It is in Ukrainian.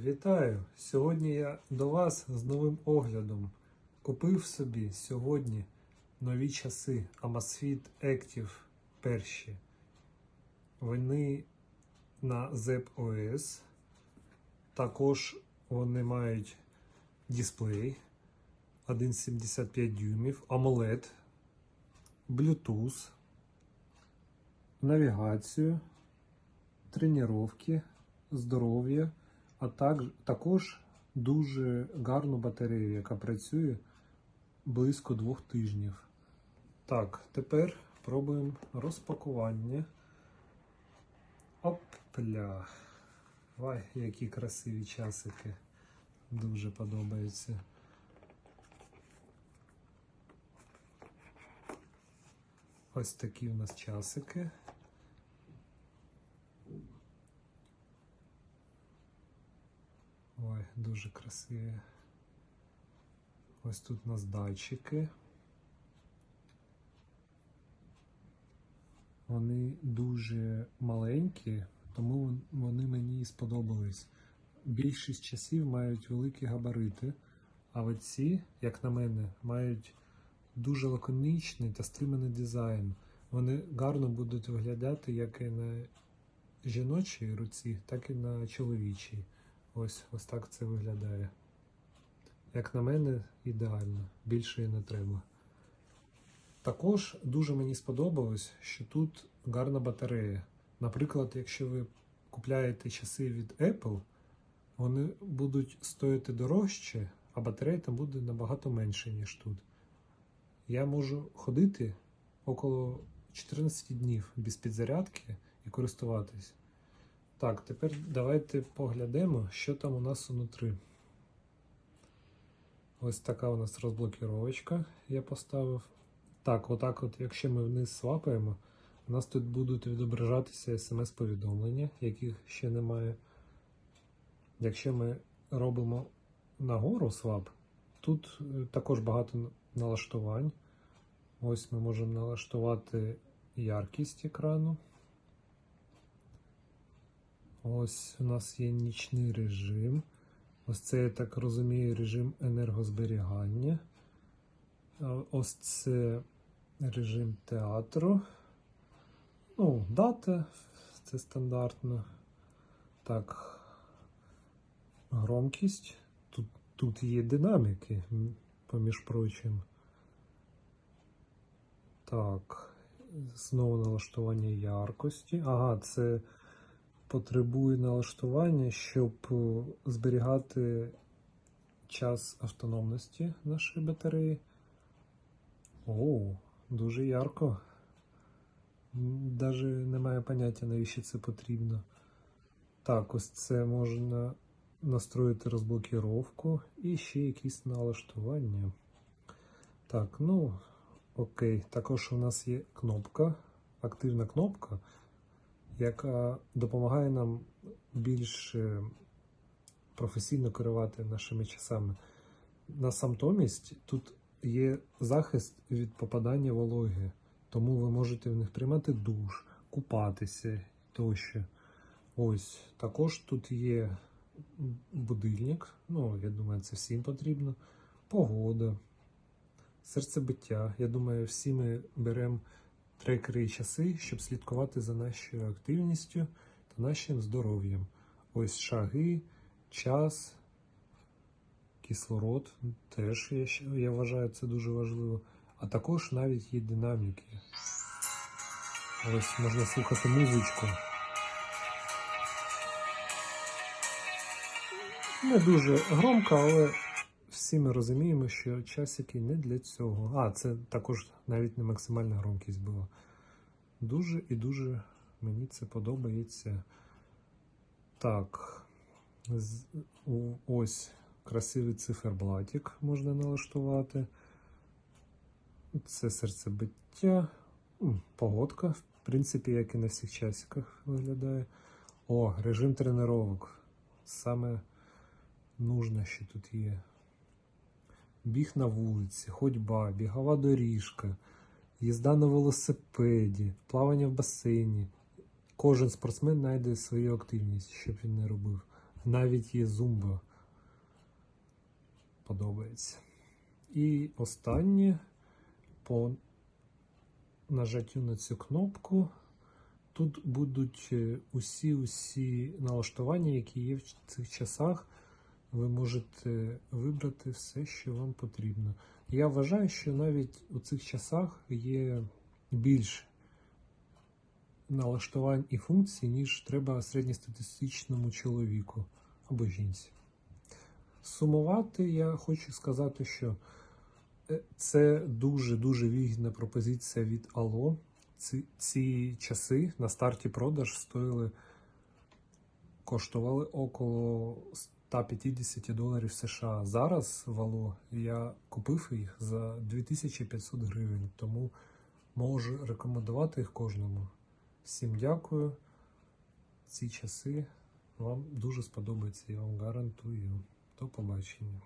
Вітаю! Сьогодні я до вас з новим оглядом. Купив собі сьогодні нові часи Amazfit Active перші. Вони на ZEP OS. Також вони мають дисплей 1,75 дюймів, AMOLED, Bluetooth, навігацію, тренування, здоров'я, а так, також дуже гарну батарею, яка працює близько двох тижнів. Так, тепер пробуємо розпакування. Опля. Вай, які красиві часики. Дуже подобаються. Ось такі у нас часики. Дуже красиві. Ось тут у нас датчики. Вони дуже маленькі, тому вони мені і сподобались. Більшість часів мають великі габарити, а оці, як на мене, мають дуже лаконічний та стриманий дизайн. Вони гарно будуть виглядати як і на жіночій руці, так і на чоловічій. Ось, ось так це виглядає. Як на мене, ідеально. Більше і не треба. Також дуже мені сподобалось, що тут гарна батарея. Наприклад, якщо ви купляєте часи від Apple, вони будуть стояти дорожче, а батарея там буде набагато менше, ніж тут. Я можу ходити около 14 днів без підзарядки і користуватись. Так, тепер давайте поглянемо, що там у нас внутрі. Ось така у нас розблокіровочка я поставив. Так, отак, от, якщо ми вниз свапаємо, у нас тут будуть відображатися смс-повідомлення, яких ще немає. Якщо ми робимо нагору свап, тут е, також багато налаштувань. Ось ми можемо налаштувати яркість екрану. Ось у нас є нічний режим. Ось це, я так розумію, режим енергозберігання. Ось це режим театру. Ну, дата, це стандартно. Так, громкість. Тут, тут є динаміки, поміж прочим. Так, знову налаштування яркості. Ага, це потребує налаштування, щоб е, зберігати час автономності нашої батареї. О, дуже ярко. Даже немає поняття, навіщо це потрібно. Так, ось це можна настроїти розблокіровку і ще якісь налаштування. Так, ну, окей. Також у нас є кнопка, активна кнопка, яка допомагає нам більш професійно керувати нашими часами. На самтомість тут є захист від попадання вологи, тому ви можете в них приймати душ, купатися тощо. Ось також тут є будильник. Ну, я думаю, це всім потрібно. Погода, серцебиття. Я думаю, всі ми беремо трекери і часи, щоб слідкувати за нашою активністю та нашим здоров'ям. Ось шаги, час, кислород теж я, я вважаю це дуже важливо. А також навіть є динаміки. Ось можна слухати музичку. Не дуже громко, але всі ми розуміємо, що часики не для цього. А, це також навіть не максимальна громкість була. Дуже і дуже мені це подобається. Так, ось красивий циферблатик можна налаштувати. Це серцебиття, погодка, в принципі, як і на всіх часиках виглядає. О, режим тренувок. Саме нужне, що тут є. Біг на вулиці, ходьба, бігова доріжка, їзда на велосипеді, плавання в басейні. Кожен спортсмен знайде свою активність, щоб він не робив. навіть є зумба подобається. І останнє по нажаттю на цю кнопку. Тут будуть е, усі усі налаштування, які є в цих часах. Ви можете вибрати все, що вам потрібно. Я вважаю, що навіть у цих часах є більше налаштувань і функцій, ніж треба середньостатистичному чоловіку або жінці. Сумувати я хочу сказати, що е, це дуже-дуже вигідна пропозиція від Allo. Ці, ці часи на старті продаж стоїли, коштували около 150 доларів США. Зараз вало я купив їх за 2500 гривень, тому можу рекомендувати їх кожному. Всім дякую. Ці часи вам дуже сподобаються, я вам гарантую. До побачення.